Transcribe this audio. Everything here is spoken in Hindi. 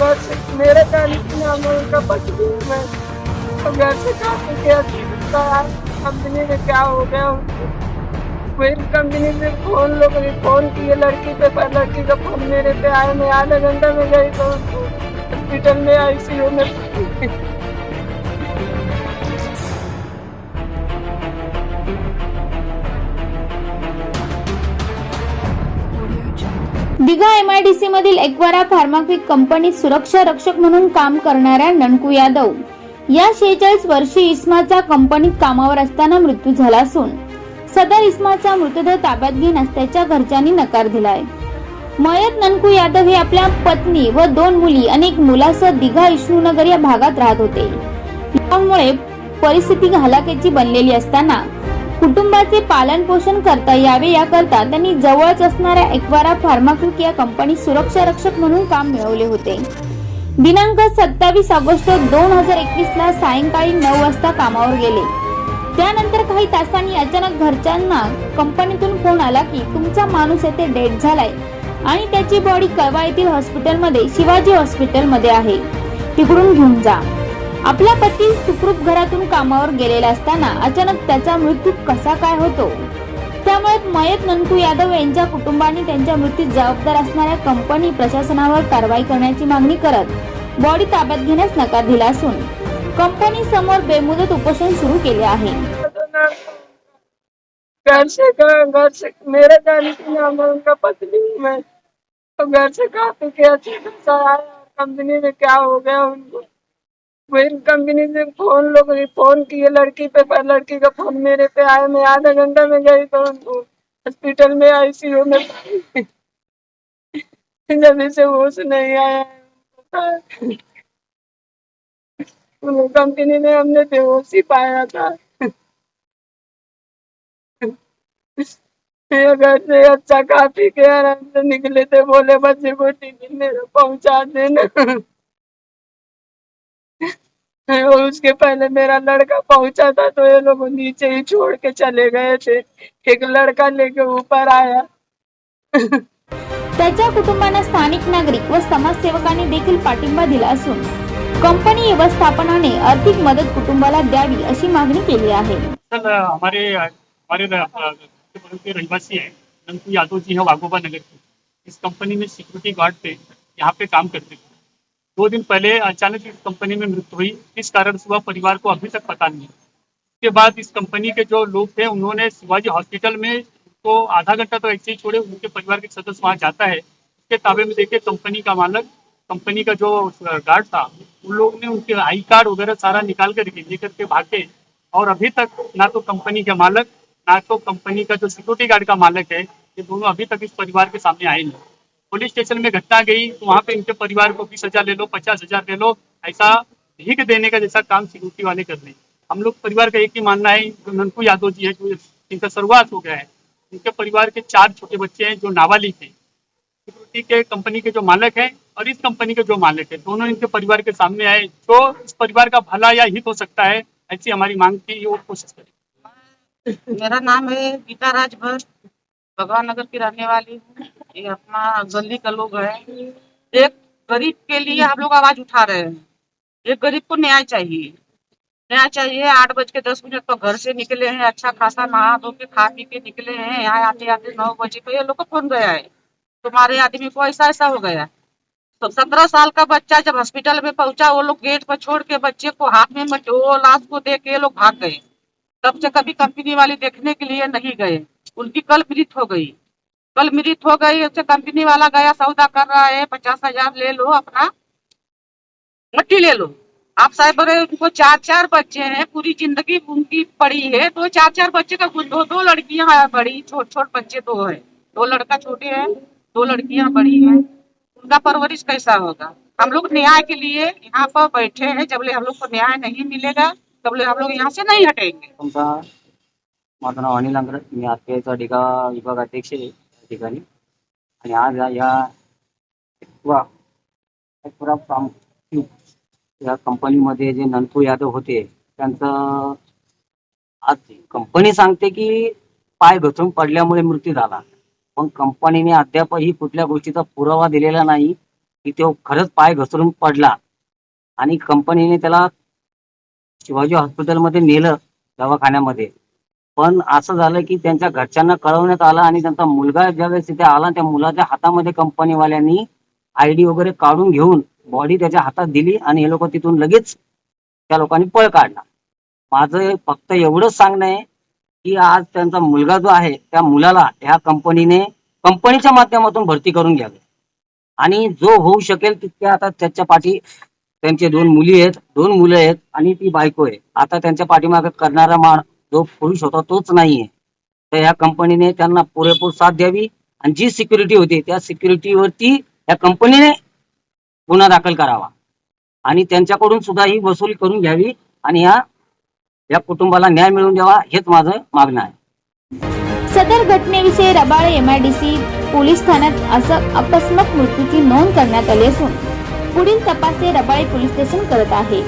बस मेरे कहने के नाम उनका बच गई मैं तो घर काफ़ी गया कंपनी में क्या हो गया वही कंपनी में फ़ोन लोग ने फ़ोन किए, लड़की पे पर, लड़की का फ़ोन मेरे पे आया, मैं आधा घंटा में गई तो हॉस्पिटल में आई सी में। दिघा एमआयडीसी मधील एक्वारा फार्माक्विक कंपनीत सुरक्षा रक्षक म्हणून काम करणाऱ्या ननकू यादव. या शेहेचाळीस वर्षीय इस्माचा कंपनीत कामावर असताना मृत्यू झाला असून सदर इस्माचा मृतदेह ताब्यात घेण्यास त्याच्या घरच्यांनी नकार दिलाय. मयत ननकू यादव हे आपल्या पत्नी व दोन मुली अनेक मुलासह दिघा विष्णूनगर या भागात राहत होते. त्यामुळे परिस्थिती हलाखीची बनलेली असताना कुटुंबाचे पालन पोषण करता यावे याकरता त्यांनी जवळच असणाऱ्या एक्वारा फार्माक्विक या कंपनीत सुरक्षा रक्षक म्हणून काम मिळवले होते. दिनांक सत्तावीस ऑगस्ट दोन हजार एकवीस ला सायंकाळी नऊ वाजता कामावर गेले. त्यानंतर काही तासांनी अचानक घरच्यांना कंपनीतून फोन आला की तुमचा माणूस येथे डेट झालाय आणि त्याची बॉडी कळवा येथील हॉस्पिटलमध्ये शिवाजी हॉस्पिटलमध्ये आहे. तिकडून घेऊन जा. आपला पती सुखरूप घरातून कामावर गेलेला असताना अचानक त्याचा मृत्यू कसा काय होतो? त्यामुळे मयत ननकू यादव यांच्या कुटुंबाने त्यांच्या मृत्यूत जबाबदार असणाऱ्या कंपनी प्रशासनावर कारवाई करण्याची मागणी करत बॉडी ताब्यात घेण्यास नकार दिला असून कंपनी समोर बेमुदत उपोषण सुरू केले आहे. घर से घर से मेरे जाने की नाम उनका पत्नी मैं। तो घर से काफी गया था आया कंपनी में क्या हो गया उनको? फिर कंपनी से फ़ोन लोग ने फ़ोन किए, लड़की पे, पर लड़की का फ़ोन मेरे पे आया, मैं आधा घंटा में गई तो हॉस्पिटल में आईसीयू में जब से होश नहीं आया, उन कंपनी में हमने बेहोश ही पाया था। घर से अच्छा काफ़ी के आराम से निकले थे, बोले, बच्चे को टिफ़िन मेरा पहुँचा देना। और उसके पहले मेरा लड़का पहुँचा था तो ये लोग नीचे ही छोड़ के चले गए थे। एक लड़का लेके ऊपर आया। त्याच्या कुटुंबांना स्थानिक नागरिक व समाजसेवकांनी देखील पाठिंबा दिला असून कंपनी व्यवस्थापनाने आर्थिक मदत कुटुंबाला द्यावी अशी मागणी केली आहे. सर हमारे हमारे के रहवासी है नंदू यादव जी है वाघोबा नगर के। इस कंपनी में सिक्योरिटी गार्ड पे यहाँ पे काम करते थे। दो दिन पहले अचानक इस कंपनी में मृत्यु हुई। इस कारण से वह परिवार को अभी तक पता नहीं उसके बाद इस कंपनी के जो लोग थे, उन्होंने शिवाजी हॉस्पिटल में तो आधा घंटा तो ऐसे ही छोड़े। उनके परिवार के सदस्य वहाँ जाता है। उसके ताबे में देखे कंपनी का मालक, कंपनी का जो गार्ड था, उन लोग ने उनके आई कार्ड वगैरह सारा निकाल कर लेकर के भागे। और अभी तक ना तो कंपनी के मालक, ना तो कंपनी का जो सिक्योरिटी गार्ड का मालक है, ये दोनों अभी तक इस परिवार के सामने आए नहीं। पुलिस स्टेशन में घटना गई तो वहाँ पे इनके परिवार को बीस हज़ार ले लो, पचास हज़ार ले लो, ऐसा भीख देने का जैसा काम सिक्योरिटी वाले कर रहे हैं। हम लोग परिवार का एक ही मानना है, जो ननकू यादव जी है, जो इनका शुरुआत हो गया है इनके परिवार के चार छोटे बच्चे हैं, जो नाबालिग हैं। सिक्योरिटी के कंपनी के जो मालिक हैं और इस कंपनी के जो मालिक है, दोनों इनके परिवार के सामने आए, जो इस परिवार का भला या हित हो सकता है, ऐसी हमारी मांग की वो कोशिश करें। मेरा नाम है गीता राजभर भगवान नगर की रहने वाली हूँ। ये अपना गली का लोग है। एक गरीब के लिए हम लोग आवाज़ उठा रहे हैं। एक गरीब को न्याय चाहिए। न्याय चाहिए। आठ बज के दस मिनट तो घर से निकले हैं अच्छा खासा नहा धो के, खा पी के निकले हैं। यहाँ आते आते नौ बजे तो ये लोग को फ़ोन गया है। तुम्हारे आदमी को ऐसा ऐसा हो गया। तो सत्रह साल का बच्चा जब हॉस्पिटल में पहुँचा, वो लोग गेट पर छोड़ के बच्चे को हाथ में वो लाश को दे के लोग भाग गए। तब से कभी कंपनी वाले देखने के लिए नहीं गए। उनकी कल मृत हो गई। कल मृत हो गई उससे कंपनी वाला गया, सौदा कर रहा है, पचास हज़ार ले लो अपना। मट्टी ले लो। आप साहब उनको चार चार बच्चे हैं, पूरी ज़िंदगी उनकी पड़ी है तो चार चार बच्चे का दो दो लड़कियाँ हैं बड़ी छोट छोट बच्चे दो है। दो लड़का छोटे हैं, दो लड़कियाँ बड़ी हैं। उनका परवरिश कैसा होगा? हम लोग न्याय के लिए यहाँ पर बैठे हैं, जब हम लोग को न्याय नहीं मिलेगा, तब हम लोग यहाँ से नहीं हटेंगे। अनिल विभाग अध्यक्ष ठिकाणी. आणि आज या- या कंपनीमध्ये जे नंतू यादव होते त्यांचं आज कंपनी सांगते की पाय घसरून पडल्यामुळे मृत्यू झाला. पण कंपनीने अद्यापही कुठल्या गोष्टीचा पुरावा दिलेला नाही की तो खरंच पाय घसरून पडला. आणि कंपनीने त्याला शिवाजी हॉस्पिटलमध्ये नेलं दवाखान्यामध्ये. पण असं झालं की त्यांच्या घरच्यांना कळवण्यात आलं आणि त्यांचा मुलगा ज्यावेळेस तिथे आला त्या मुलाच्या हातामध्ये कंपनीवाल्यांनी आय डी वगैरे काढून घेऊन बॉडी त्याच्या हातात दिली आणि हे लोक तिथून लगेच त्या लोकांनी पळ काढला. माझं फक्त एवढंच सांगणं आहे की आज त्यांचा मुलगा जो आहे त्या मुलाला ह्या कंपनीने कंपनीच्या माध्यमातून भरती करून घ्यावे. आणि जो होऊ शकेल तितक्या आता त्याच्या पाठी त्यांचे दोन मुली आहेत दोन मुलं आहेत आणि ती बायको आहे. आता त्यांच्या पाठीमाग करणारा मा जो पुरुष होता तोच नाहीये. तर ह्या कंपनीने त्यांना पुरेपूर साथ द्यावी आणि जी सिक्युरिटी होती त्या सिक्युरिटीवरती या कंपनीने गुन्हा दाखल करावा. आणि त्यांच्याकडून सुद्धा ही वसूल करून घ्यावी आणि या या कुटुंबाला न्याय मिळवून द्यावा हेच माझं मागणं आहे. सदर घटनेविषयी रबाळे एमआयडीसी पोलीस ठाण्यात असं अकस्मात मृत्यूची नोंद करण्यात आली असून पुढील तपास हे रबाळे पोलीस स्टेशन करत आहे.